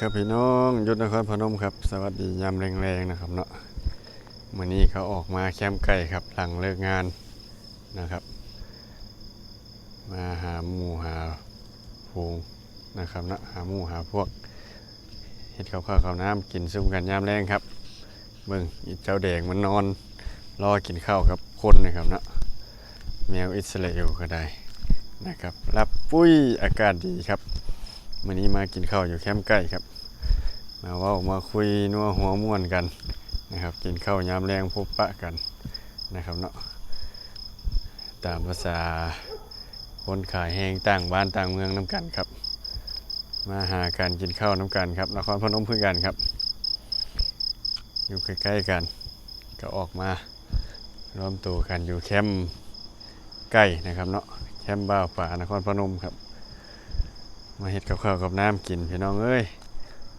ครับพี่น้องยุทธนครพนมครับ สวัสดียามแรงๆนะครับเนาะวันนี้เขาออกมาแคมป์ไก่ครับหลังเลิกงานนะครับ มาหาหมูหาฟูงนะครับเนาะหาหมูหาพวกเห็ดข้าวข้าวข้าวน้ำกินซุ่มกันยามแรงครับเบิ่งอีเจ้าแดงมันนอนรอกินข้าวกับคนนะครับเนาะแมวอิสราเอลก็ได้นะครับรับปุ้ยอากาศดีครับ วันนี้มากินข้าวอยู่แคมป์ใกล้ครับ มาว่ามาคุยนัวหัวม่วนกันนะครับ กินข้าวยามแรงพบปะกันนะครับเนาะตามภาษาคนขายแห้งต่างบ้านต่างเมืองน้ำกันครับ มาหาการกินข้าวน้ำกันครับนครพนมเพื่อกันครับ อยู่ใกล้ๆกัน ก็ออกมาร่วมตัวกันอยู่แคมป์ใกล้นะครับเนาะแคมป์บ้าวป่านครพนมครับ มาเห็ดกับข้าวกับน้ำกินพี่น้องเอ้ย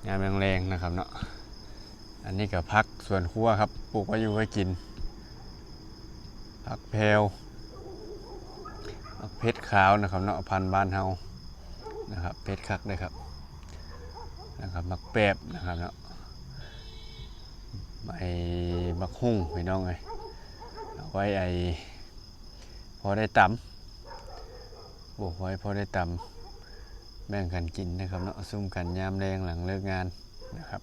ยามแรงๆนะครับเนาะอันนี้กับพักส่วนครัวครับปลูกไว้อยู่ไว้กินพักแพรวพักเพชรขาวนะครับเนาะพันธุ์บ้านเฮานะครับเพชรคักเลยครับนะครับมักแปบนะครับเนาะใบมักหุ่งพี่น้องเลยไว้ไอพอได้ตำปลูกไว้พอได้ตำ แบ่งกันกินนะครับเนาะซุ่มกันยามแรงหลังเลิกงานนะครับ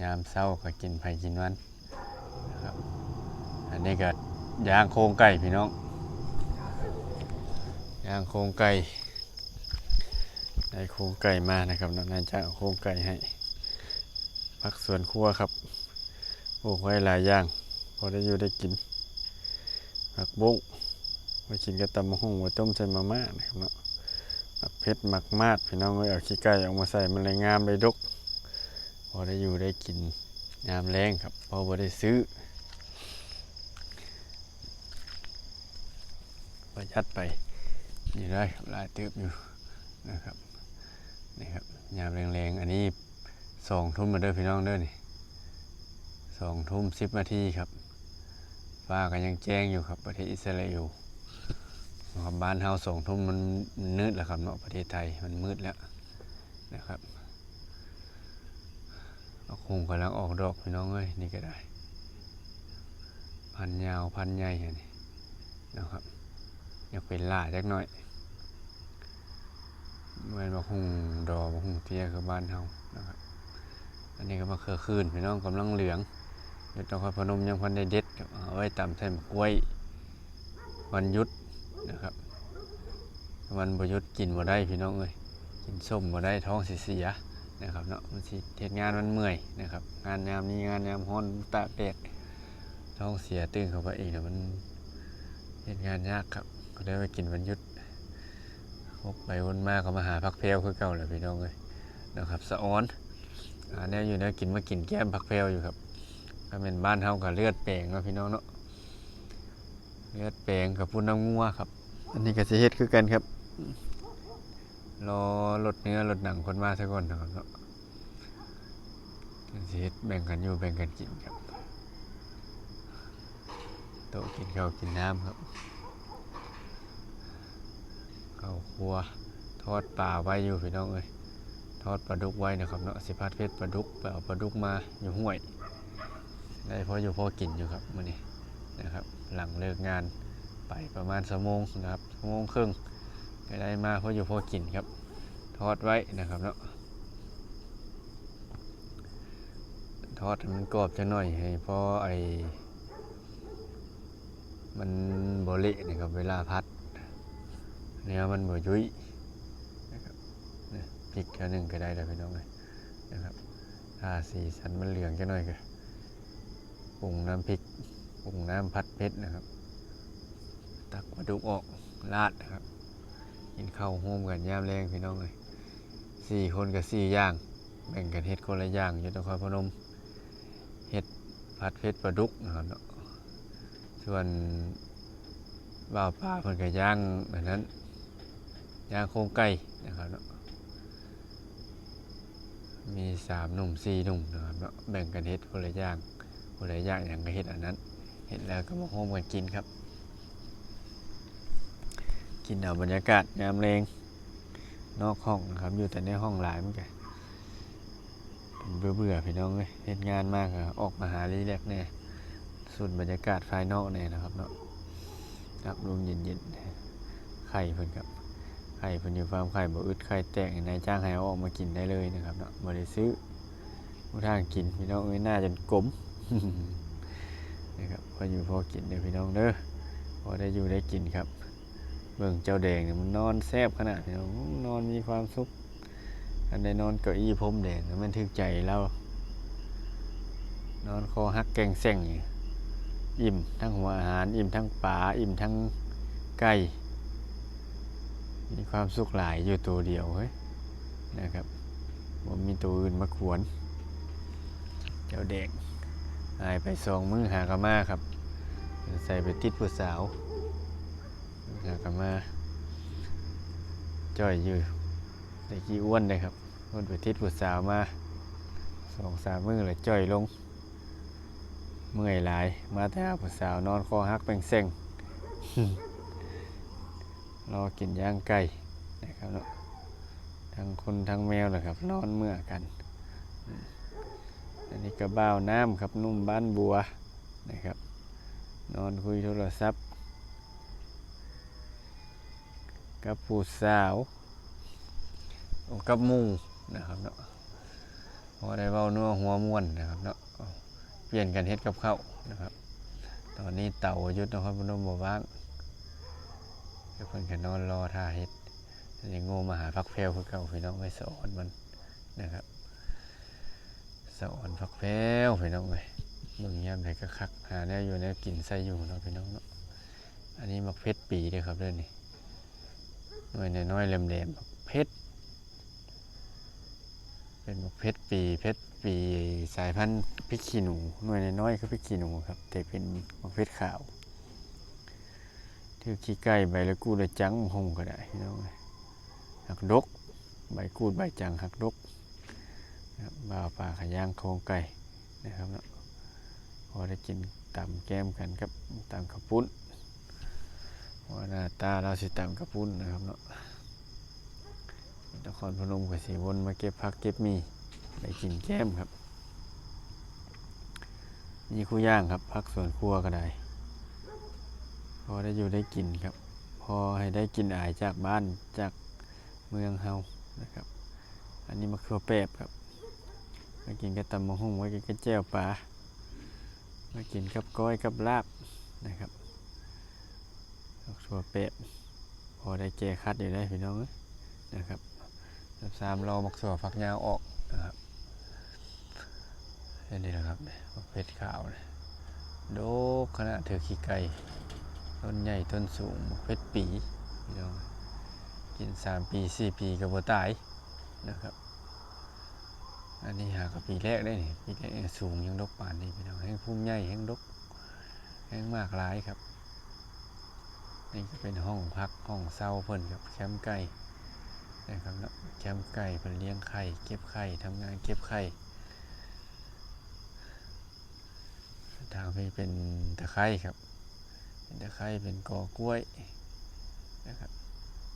ยามเศร้าก็กินไผ่กินวันนะครับอันนี้ก็ย่างโครงไก่พี่น้องย่างโครงไก่ได้โครงไก่มานะครับนาะนายจ้างโครงไก่ให้พักส่วนครัวครับปลูกไว้หลายอย่างพอได้อยู่ได้กินผักบุ้งไว้กินกับตำมะฮุ่งไว้ต้มใส่มาม่านะครับเนาะ เพชรหมักมาดพี่น้องเลยเอาขี้ไก่ออกมาใส่มันเลยงามเลยดกพอได้อยู่ได้กินยามแรงครับพอบ่ได้ซื้อ ประหยัดไปนี่ได้ครับลายเติบอยู่นะครับนี่ครับยามแรงๆอันนี้สองทุ่มมาเด้อพี่น้องเด้อนี่สองทุ่มสิบนาทีครับฟ้าก็ยังแจ้งอยู่ครับประเทศอิสราเอล นะครับบ้านเฮาสองทุ่มมันนืดแล้วครับเนาะประเทศไทยมันมืดแล้วนะครับเอาคงกำลังออกดอกพี่น้องเอ้ยนี่ก็ได้ พันยาวพันใหญ่อันนี้นะครับอยากเป็นล่าจักหน่อยเมือนมาหุงดอกมาหุงเทียคือบ้านเฮานะครับอันนี้ก็มาเครือคืนพี่น้องกำลังเหลืองเดี๋ยวต้องคอยพนมยังพันได้เด็ดเอาไว้ตำใส่หมกล้วย วันยุด นะครับมันประยุทธ์กินบ่ได้พี่น้องเอ้ยกินส้มบ่ได้ท้องสิเสียนะครับเนาะมันสิเฮ็ดงานมันเมื่อยนะครับ งานยามนี้งานยามร้อนตาแดดท้องเสียตื่นเข้าไปอีกเนะมันเฮ็ดงานยากครับ ก็ได้ไปกินวันยุดวกไปวนมาก็มาหาพักเพลวคือเก่าแหละพี่น้องเอ้ยนะครับสะอ้อนอันนี้อยู่นะกินมากินแก้มพักเพลวอยู่ครับก็เป็นบ้านเฮากับเลือดแปลงเนาะพี่น้องเนาะ เลือดแปลงกับพุ่นน้ำงัวครับ อันนี้ก็สิเฮ็ดคือกันครับรอลดเนื้อลดหนังคนมาสักคนนะครับเนาะสิเฮ็ดแบ่งกันอยู่แบ่งกันกินครับโต๊ะกินข้าวกินน้ำครับข้าวครัวทอดปลาไว้อยู่พี่น้องเอ้ยทอดปลาดุกไว้นะครับเนาะสิพัดเพชรปลาดุกไปเอาปลาดุกมาอยู่ห้วยได้พออยู่พอกินอยู่ครับมื้อนี้นะครับ หลังเลิกงานไปประมาณสมงนะครับสมงครึ่งก็ได้มาเพราะอยู่พอกินครับ ทอดไว้นะครับเนาะทอดมันกรอบจะหน่อยให้พอไอมันบเละนะครับเวลาพัดเนื้อมันบ่ยุ่ยนะครับนี่พริกแค่หนึ่งก็ได้แล้วพี่น้องเลยนะครับถ้าสีสันมันเหลืองจะหน่อยก็ปรุงน้ำพริก ปรุงน้ำพัดเพชรนะครับ ตักปลาดุกออกราดนะครับกินข้าวโฮมกันย่ามแรงพี่น้องเลยสี่คนกับสี่อย่าง แบ่งกันเฮ็ดคนละอย่างอยู่นครพนมเฮ็ดพัดเพชรปลาดุกนะครับส่วนบ่าวปลาเพิ่นก็ย่างแบบนั้นย่างโครงไก่นะครับเนาะมีสามหนุ่มสี่หนุ่มนะครับเนาะแบ่งกันเฮ็ดคนละอย่างผู้ใดอย่ากอย่างก็เห็ดอันนั้น เห็ดแล้วก็มาโฮมกันกินครับ กินเอาบรรยากาศยามแรงนอกห้องนะครับ อยู่แต่ในห้องหลายเมือนกันเป็นเบื่อเบื่อๆพี่น้องเลยเฮ็ดงานมากอะออกมาหารีแลกแน่สุดบรรยากาศภายนอกแน่นะครับเนาะครับลมเย็นๆไข่เพิ่นครับไข่เพิ่นอยู่ฟาร์มไข่บ่อึดไข่แตกนายจ้างให้เอาออกมากินได้เลยนะครับเนาะบ่ได้ซื้อผู้ทางกินพี่น้องเอ้ยหน้าจนกลม นะครับพออยู่พอกินเด้อพี่น้องเด้อพอได้อยู่ได้กินครับ เบิ่งเจ้าแดงเนี่ยมันนอนแซบขนาดนี้นาะนอนมีความสุข อันได้นอนเก้าอี้พรมแดงมันถึกใจเรานอนคอหักแกงแซงอยู่อิ่มทั้งหัวอาหาร อิ่มทั้งปลาอิ่มทั้งไก่มีความสุขหลายอยู่ตัวเดียวเฮ้ยนะครับผมมีตัวอื่นมาขวน เจ้าแดง หายไปสองมือหากะมาครับ ใส่ไปติดผู้สาวหากลับมาจ่อยอยู่แต่กี้อ้วนเลยครับอ้วนไปทิศผู้สาวมาสองสามมือเลยจ่อยลง เมื่อยหลาย มาแต่ผู้สาวนอนคอหักเป็นเส้งรอกินย่างไก่นะครับเนาะทั้งคนทั้งแมวนะครับ นอนเมื่อกัน อันนี้กระบ้าวน้ำครับนุ่มบ้านบัวนะครับ นอนคุยโทรศัพท์กับผู้สาวกับมูนะครับเนาะพอได้เว้านัวหัวม่วนนะครับเนาะเปลี่ยนกันเฮ็ดกับข้าวนะครับ ตอนนี้เต่ายุทธนครพนมบ่ว่างเดี๋ยวเพิ่นก็นอนรอท่าเฮ็ดยังง่มาหาพักแพรวคือเก่าพี่น้องไปสอนมันนะครับ สอนพักแพรวพี่น้องเอ้ยเบิ่งยามใดก็คักหาแนวอยู่แนวกินใส่อยู่เนาะพี่น้องเนาะอันนี้มักเพชรปีเด้อครับเด้อนี่หน่วยน้อยๆแหลมๆแบบเพชรเป็นแบบเพชรปีเพชรปีสายพันธุ์พริกขี้หนูหน่วยน้อยๆคือพริกขี้หนูครับแต่เป็นมะเพชรขาวที่ขี้ไก่ใบละกูดละจังหงก็ได้พี่น้องเอ้ยหักดกใบกูดใบจังหักดก นะครับบ่าวป่าขย่างโครงไก่นะครับเนาะพอได้กินตำแก้มกันครับตำข้าวปุ้นว่าหน้าตาเราสิตามกระปุ้นนะครับเนาะนครพนมกับสีวนมาเก็บพักเก็บมีไปกินแก้มครับมีคู่ย่างครับพักสวนครัวก็ได้พอได้อยู่ได้กินครับ พอให้ได้กินอายจากบ้านจากเมืองเฮานะครับ อันนี้มะเขือเปบครับ มากินกับตำมะฮุ่งมากินกับแจ่วปลามากินกับก้อยกับลาบนะครับดอกชัวเป๊ะพอได้แก้คัดอยู่ได้พี่น้องนะครับสับสามรอมักสัวฝักยาวออกนะครับเห็นดีนะครับเพชรขาวเนี่ยโดกขนาดเถือขี้ไก่ต้นใหญ่ต้นสูงเพชรปีพี่น้องกินสามปีสี่ปีกับบัตายนะครับ อันนี้หากับปีแรกได้นี่ปีแรกสูงยังดกป่านนี้พี่น้องแห้งพุ่มใหญ่แห้งดกแห้งมากหลายครับนี่ก็เป็นห้องพักห้องเศร้าเพิ่นกับแคมป์ไก่นะครับเนาะแคมป์ไก่เพิ่นเลี้ยงไข่เก็บไข่ทำงานเก็บไข่ทางนี้เป็นตะไคร้ครับ เป็นตะไคร้เป็นกอกล้วยนะครับ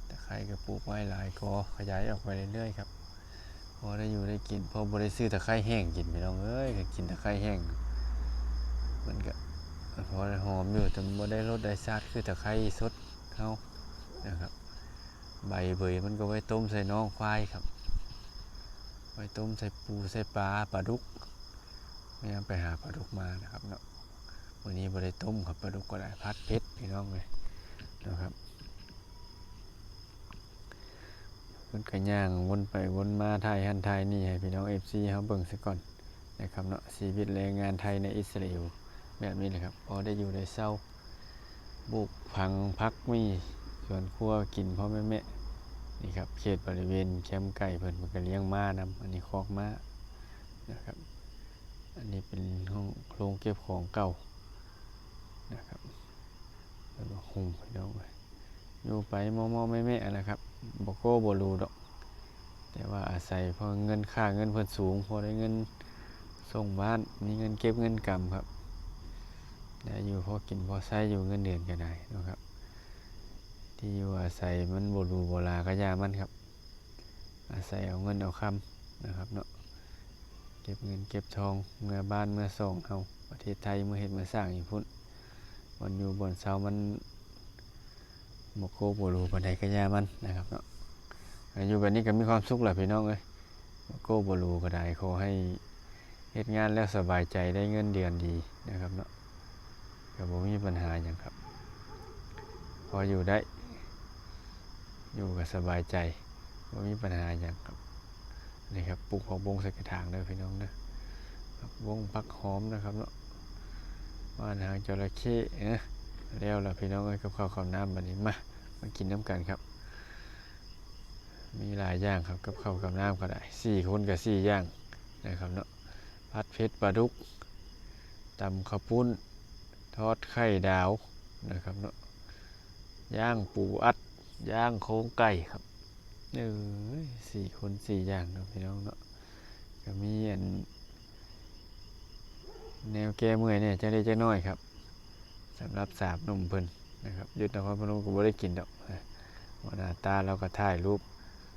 ตะไคร้ก็ปลูกไว้หลายกอขยายออกไปเรื่อยๆครับ พอได้อยู่ได้กินพอบริซื้อตะไคร้แห้งกินไปน้องเอ้ยก็กินตะไคร้แห้งมันก็พอหอมอยู่แต่บ่ได้รสได้ชาติคือตะไคร้สดเขานะครับ ใบเบยมันก็ไว้ต้มใส่น้องควายครับ ไว้ต้มใส่ปูใส่ปลาปลาดุกไม่ยามไปหาปลาดุกมานะครับเนาะวันนี้บ่ได้ต้มครับปลาดุกก็ได้พัดเพชรพี่น้องเลยนะครับเพิ่นก็ย่างวนไปวนมาไทยหันไทยนี่ให้พี่น้อง FC เขาเบิ่งซะก่อนนะครับเนาะชีวิตแรงงานไทยในอิสราเอลแบบนี้เลยครับพอได้อยู่ได้เศร้าบุกพังพักมีสวนครัวกินพ่อแม่แม่นี่ครับเขตบริเวณแคมป์ไก่เพิ่นมันก็เลี้ยงม้านำอันนี้คอกม้านะครับอันนี้เป็นห้องโครงเก็บของเก่านะครับแล้วก็หุงไปน้องไปอยู่ไปมอมอแม่แม่ๆนะครับ บโก้บรูดอก แต่ว่าอาศัยเพอเงินค่าเงินเพิ่นสูง พอได้เงินส่งบ้านมีเงินเก็บเงินกำครับได้อยู่พอกินพอใช้อยู่เงินเดือนก็ได้นะครับ ที่อยู่อาศัยมันบรูโบราก็ยามันครับ อาศัยเอาเงินเอาคำนะครับเนาะเก็บเงินเก็บทองเมื่อบ้านเมื่อส่งเฮาประเทศไทยเมื่อเฮ็ดเมื่อสร้างอยู่พุ่นบอนอยู่บนเสามัน บ่โคบรูปานใดก็ย่ามันนะครับเนาะอยู่แบบนี้ก็มีความสุขแหละพี่น้องเอ้ยบ่โคบรูก็ได้ขอให้เฮ็ดงานแล้วสบายใจได้เงินเดือนดีนะครับเนาะก็บ่มีปัญหาหยังครับ พออยู่ได้ อยู่ก็สบายใจบ่มีปัญหาหยังครับนี่ครับปลูกผักบงใส่กระถางเด้พี่น้องเด้อผักบงผักหอมนะครับเนาะว่านหางจระเข้นะ แล้วล่ะพี่น้องเอ้ยกับข้าวข้าวน้ำบันี้มามากินน้ำกันครับ มีหลายอย่างครับกับข้าวกับน้ำก็ได้สี่คนกับสี่อย่างนะครับเนาะผัดเผ็ดปลาดุกตำข้าวปุ้น ทอดไข่ดาวนะครับเนาะย่างปูอัดย่างโครงไก่ครับเออสี่คนสี่อย่างนะพี่น้องเนาะก็มีอันแนวแก้เมื่อยเนี่ยจะได้จะน้อยครับ สำหรับสาบหนุ่มเพิ่นนะครับยุดนครพนมก็บ่ได้กินดอกว่าหน้าตาเราก็ถ่ายรูป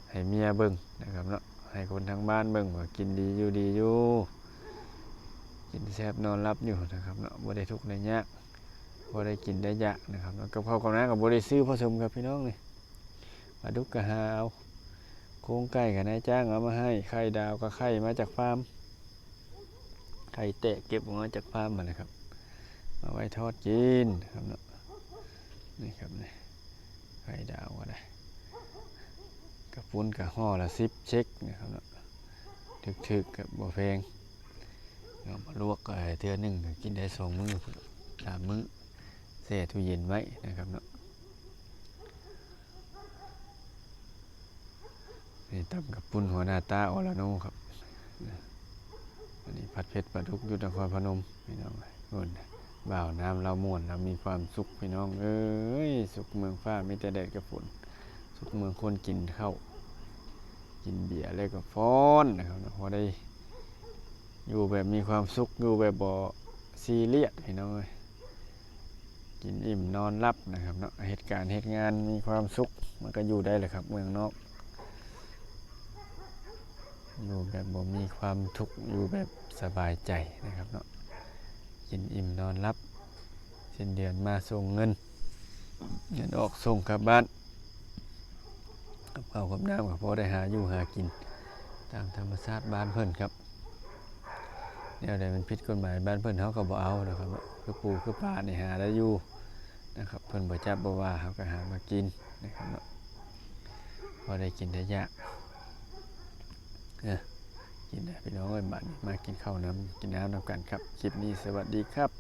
ให้เมียเบิ่งนะครับเนาะให้คนทางบ้านเบิ่งว่ากินดีอยู่ดีอยู่กินแซ่บนอนรับอยู่นะครับเนาะบ่ได้ทุกข์ได้ยากบ่ได้กินได้ยากนะครับเนาะกับข้าวกับน้ำก็บ่ได้ซื้อผสมครับพี่น้องนี่ปลาดุกกะหาเอาโครงไก่กับนายจ้างเอามาให้ไข่ดาวกับไข่มาจากฟาร์มไข่แตะเก็บออกมาจากฟาร์มมาเลยครับ มาไว้ทอดกินครับเนาะนี่ครับนี่ไข่ดาวก็ได้กระปุ้นกับห่อละซิปเช็คนะครับเนาะถึกๆกับบัวแพงเอามาลวกเออเทือหนึ่งกินได้สองมื้อสามมื้อแช่ตู้เย็นไว้นะครับเนาะนี่ตำกับปุ้นหัวหน้าตาออลาโนครับอันนี้ผัดเผ็ดปลาดุกยุทธนครพนมพี่น้องนุ่น บ่าวน้ำเราม่วนเรามีความสุขพี่น้อง เอ้ย สุขเมืองฟ้ามีแต่แดดกับฝน สุขเมืองคนกินข้าวกินเบียร์แล้วก็ฟ้อนนะครับนาะพอได้ อยู่แบบมีความสุขอยู่แบบบ่ซีเรียสพี่น้องเอ้ยกินอิ่มนอนรับนะครับเนาะเหตุการณ์เหตุงานมีความสุขมันก็อยู่ได้เลยครับ เมืองนอก อยู่แบบบ่มีความทุกข์อยู่แบบสบายใจนะครับเนาะ กินอิ่มนอนรับสิ้นเดือนมาส่งเงิน เงินออกส่งกลับบ้านกับข้าวกับน้ำกับพอได้หาอยู่หากิน ตามธรรมชาติบ้านเพิ่นครับเดี๋ยวใดมันผิดกฎหมายบ้านเพิ่นเขาก็บ่เอานะครับเนาะคือปูคือปลาเนี่ยหาได้อยู่นะครับเพิ่นบ่จับบ่ว่าเขาก็หามากินนะครับเนาะพอได้กินได้ยาก กินได้พี่น้องเอ้ยบัดนี้มากินข้าวน้ำกินน้ำนำกันครับ คลิปนี้สวัสดีครับ